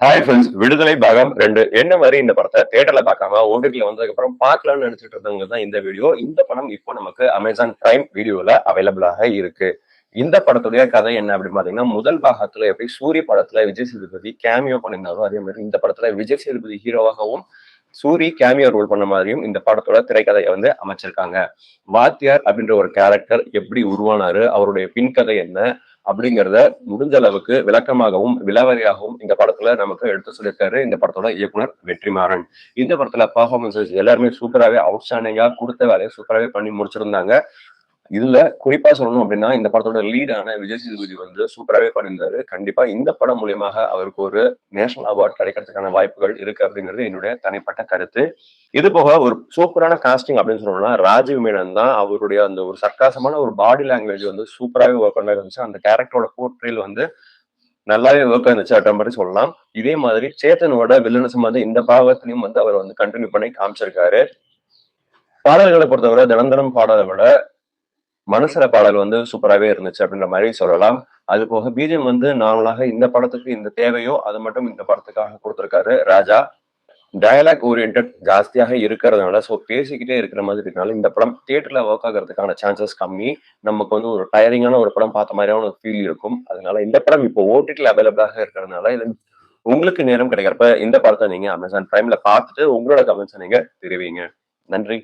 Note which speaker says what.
Speaker 1: Hi friends விடுதலை பாகம் ரெண்டு. என்ன மாதிரி இந்த படத்தை தேட்டர்ல பார்க்காம ஓடிடில வந்ததுக்கு அப்புறம் பார்க்கலாம்னு நினைச்சிட்டு இருந்தவங்க தான் இந்த வீடியோ இந்த படம் இப்போ நமக்கு அமேசான் பிரைம் வீடியோல அவைலபிளாக இருக்கு. இந்த படத்துடைய கதை என்ன அப்படின்னு பாத்தீங்கன்னா முதல் பாகத்துல எப்படி சூரிய படத்துல விஜய் சேதுபதி கேமியோ பண்ணியிருந்தாரோ அதே மாதிரி இந்த படத்துல விஜய் சேதுபதி ஹீரோவாகவும் சூரி கேமியோ ரோல் பண்ண மாதிரியும் இந்த படத்தோட திரைக்கதையை வந்து அமைச்சிருக்காங்க. வாத்தியார் அப்படின்ற ஒரு கேரக்டர் எப்படி உருவானாரு அவருடைய பின்கதை என்ன அப்படிங்கிறத முடிஞ்ச அளவுக்கு விளக்கமாகவும் விலாவரியாகவும் இந்த படத்துல நமக்கு எடுத்து சொல்லியிருக்காரு இந்த படத்தோட இயக்குனர் வெற்றிமாறன். இந்த படத்துல பர்ஃபார்மன்சஸ் எல்லாருமே சூப்பராகவே அவுட்ஸ்டாண்டிங்கா கொடுத்த வேலையை சூப்பராகவே பண்ணி முடிச்சிருந்தாங்க. இதுல குறிப்பா சொல்லணும் அப்படின்னா இந்த படத்தோட லீடான விஜய் சேதுபதி வந்து சூப்பராகவே பண்ணியிருந்தாரு. கண்டிப்பா இந்த படம் மூலியமாக அவருக்கு ஒரு நேஷனல் அவார்ட் கிடைக்கிறதுக்கான வாய்ப்புகள் இருக்கு அப்படிங்கிறது என்னுடைய தனிப்பட்ட கருத்து. இது போக ஒரு சூப்பரான காஸ்டிங் அப்படின்னு சொன்னோம்னா ராஜீவ் மேனன் தான். அவருடைய அந்த ஒரு சர்க்காசமான ஒரு பாடி லாங்குவேஜ் வந்து சூப்பராகவே ஒர்க் பண்ண இருந்துச்சு அந்த கேரக்டரோட போர்ட்ரேல் வந்து நல்லாவே ஒர்க் இருந்துச்சு அப்படின்ற மாதிரி சொல்லலாம். இதே மாதிரி சேத்தனோட வில்லனசம் வந்து இந்த பாகத்திலையும் வந்து அவர் வந்து கண்டினியூ பண்ணி காமிச்சிருக்காரு. பாடல்களை பொறுத்தவரை தினம் தினம் பாடலை விட மனசுல பாடல் வந்து சூப்பராகவே இருந்துச்சு அப்படின்ற மாதிரி சொல்லலாம். அது போக பீஜம் வந்து நார்மலாக இந்த படத்துக்கு இந்த தேவையோ அது மட்டும் இந்த படத்துக்காக கொடுத்துருக்காரு ராஜா. டயலாக் ஓரியன்ட் ஜாஸ்தியாக இருக்கிறதுனால ஸோ பேசிக்கிட்டே இருக்கிற மாதிரி இருக்கனால இந்த படம் தியேட்டர்ல ஒர்க் ஆகிறதுக்கான சான்சஸ் கம்மி. நமக்கு வந்து ஒரு டயரிங்கான ஒரு படம் பார்த்த மாதிரியான ஒரு ஃபீல் இருக்கும். அதனால இந்த படம் இப்போ ஓடிடியில் அவைலபிளாக இருக்கிறதுனால இது உங்களுக்கு நேரம் கிடைக்கிறப்ப இந்த படத்தை நீங்க அமேசான் பிரைம்ல பார்த்துட்டு உங்களோட கமெண்ட்ஸை நீங்க தெரிவிங்க. நன்றி.